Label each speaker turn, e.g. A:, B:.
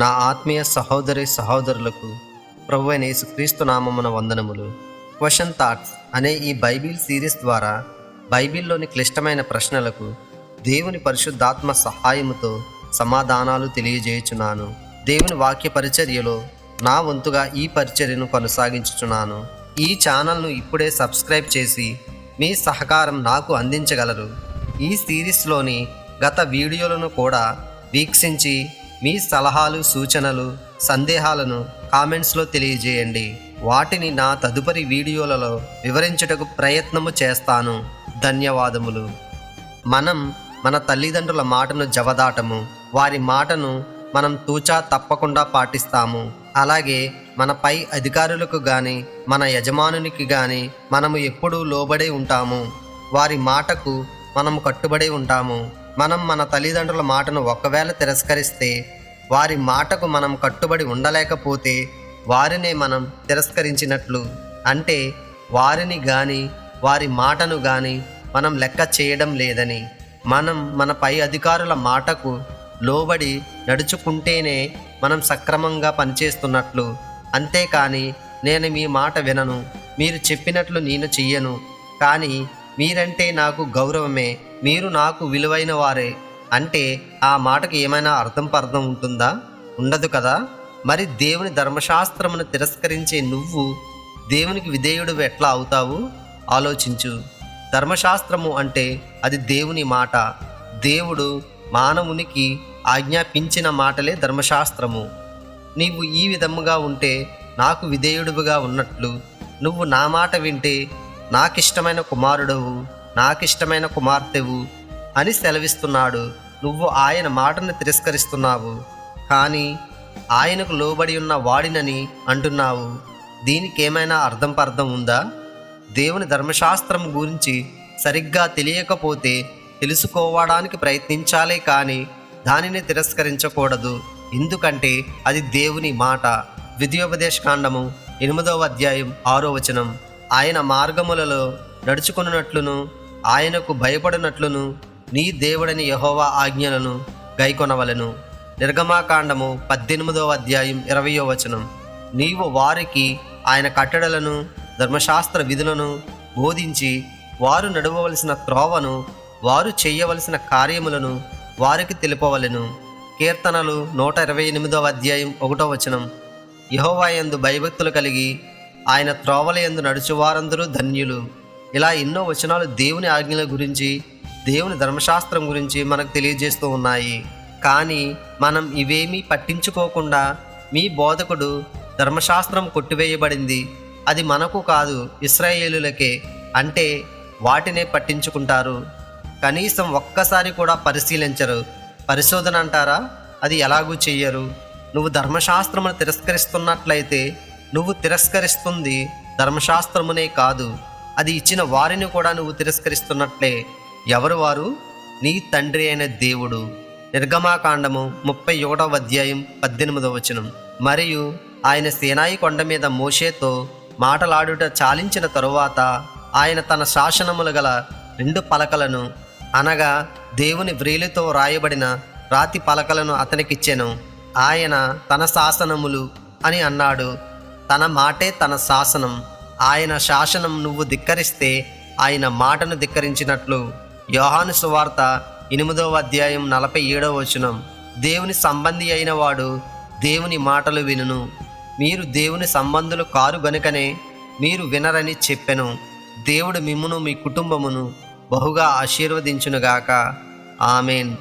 A: నా ఆత్మీయ సహోదరి సహోదరులకు ప్రభు అయిన యేసుక్రీస్తు నామమున వందనములు. క్వశ్చన్ థాట్స్ అనే ఈ బైబిల్ సిరీస్ ద్వారా బైబిల్లోని క్లిష్టమైన ప్రశ్నలకు దేవుని పరిశుద్ధాత్మ సహాయముతో సమాధానాలు తెలియజేయుచున్నాను. దేవుని వాక్య పరిచర్యలో నా వంతుగా ఈ పరిచర్యను కొనసాగించుచున్నాను. ఈ ఛానల్ను ఇప్పుడే సబ్స్క్రైబ్ చేసి మీ సహకారం నాకు అందించగలరు. ఈ సిరీస్లోని గత వీడియోలను కూడా వీక్షించి మీ సలహాలు సూచనలు సందేహాలను కామెంట్స్లో తెలియజేయండి. వాటిని నా తదుపరి వీడియోలలో వివరించుటకు ప్రయత్నము చేస్తాను. ధన్యవాదములు. మనం మన తల్లిదండ్రుల మాటను జవదాటము. వారి మాటను మనం తూచా తప్పకుండా పాటిస్తాము. అలాగే మన పై అధికారులకు గాని మన యజమానునికి గాని మనము ఎప్పుడూ లోబడే ఉంటాము. వారి మాటకు మనము కట్టుబడి ఉంటాము. మనం మన తల్లిదండ్రుల మాటను ఒకవేళ తిరస్కరిస్తే వారి మాటకు మనం కట్టుబడి ఉండలేకపోతే వారినే మనం తిరస్కరించినట్లు. అంటే వారిని గాని వారి మాటను గాని మనం లెక్క చేయడం లేదని. మనం మన పై అధికారుల మాటకు లోబడి నడుచుకుంటేనే మనం సక్రమంగా పనిచేస్తున్నట్లు. అంతేకాని నేను మీ మాట వినను మీరు చెప్పినట్లు నేను చెయ్యను. కానీ మీరంటే నాకు గౌరవమే మీరు నాకు విలువైన వారే. అంటే ఆ మాటకు ఏమైనా అర్థం పర్థం ఉంటుందా? ఉండదు కదా. మరి దేవుని ధర్మశాస్త్రమును తిరస్కరించే నువ్వు దేవునికి విధేయుడు ఎట్లా అవుతావు? ఆలోచించు. ధర్మశాస్త్రము అంటే అది దేవుని మాట. దేవుడు మానవునికి ఆజ్ఞాపించిన మాటలే ధర్మశాస్త్రము. నీవు ఈ విధముగా ఉంటే నాకు విధేయుడుగా ఉన్నట్లు నువ్వు నా మాట వింటే నాకిష్టమైన కుమారుడవు నాకిష్టమైన కుమార్తెవు అని సెలవిస్తున్నాడు. నువ్వు ఆయన మాటను తిరస్కరిస్తున్నావు. కానీ ఆయనకు లోబడి ఉన్న వాడినని అంటున్నావు. దీనికి ఏమైనా అర్థం పర్థం ఉందా? దేవుని ధర్మశాస్త్రం గురించి సరిగ్గా తెలియకపోతే తెలుసుకోవడానికి ప్రయత్నించాలే కానీ దానిని తిరస్కరించకూడదు. ఎందుకంటే అది దేవుని మాట. కాండము ఎనిమిదవ అధ్యాయం ఆరో వచనం. ఆయన మార్గములలో నడుచుకున్నట్లును ఆయనకు భయపడినట్లును నీ దేవుడని యహోవా ఆజ్ఞలను గైకొనవలెను. నిర్గమాకాండము పద్దెనిమిదవ అధ్యాయం ఇరవయో వచనం. నీవు వారికి ఆయన కట్టడలను ధర్మశాస్త్ర విధులను బోధించి వారు నడవవలసిన త్రోవను వారు చేయవలసిన కార్యములను వారికి తెలుపవలెను. కీర్తనలు నూట ఇరవై ఎనిమిదవ అధ్యాయం ఒకటో వచనం. యహోవాయందు భయభక్తులు కలిగి ఆయన త్రోవల యందు నడుచువారందరూ ధన్యులు. ఇలా ఎన్నో వచనాలు దేవుని ఆజ్ఞల గురించి దేవుని ధర్మశాస్త్రం గురించి మనకు తెలియజేస్తూ ఉన్నాయి. కానీ మనం ఇవేమీ పట్టించుకోకుండా మీ బోధకుడు ధర్మశాస్త్రం కొట్టివేయబడింది. అది మనకు కాదు ఇస్రాయేలులకే. అంటే వాటినే పట్టించుకుంటారు. కనీసం ఒక్కసారి కూడా పరిశీలించరు. పరిశోధన అంటారా? అది ఎలాగూ చెయ్యరు. నువ్వు ధర్మశాస్త్రమును తిరస్కరిస్తున్నట్లయితే నువ్వు తిరస్కరిస్తుంది ధర్మశాస్త్రమునే కాదు. అది ఇచ్చిన వారిని కూడా నువ్వు తిరస్కరిస్తున్నట్లే. ఎవరు వారు? నీ తండ్రి అయిన దేవుడు. నిర్గమాకాండము ముప్పై ఒకటవ అధ్యాయం పద్దెనిమిదవ వచనం. మరియు ఆయన సేనాయి కొండ మీద మోషేతో మాటలాడుట చాలించిన తరువాత ఆయన తన శాసనములు గల రెండు పలకలను అనగా దేవుని వ్రేలితో రాయబడిన రాతి పలకలను అతనికిచ్చెను. ఆయన తన శాసనములు అని అన్నాడు. తన మాటే తన శాసనం. ఆయన శాసనం నువ్వు ధిక్కరిస్తే ఆయన మాటను ధిక్కరించినట్లు యోహాను సువార్త ఎనిమిదవ అధ్యాయం నలభై ఏడవ వచనం. దేవుని సంబంధి అయిన వాడు దేవుని మాటలు వినును. మీరు దేవుని సంబంధులు కారు గనుకనే మీరు వినరని చెప్పెను. దేవుడు మిమ్మును మీ కుటుంబమును బహుగా ఆశీర్వదించునుగాక. ఆమెన్.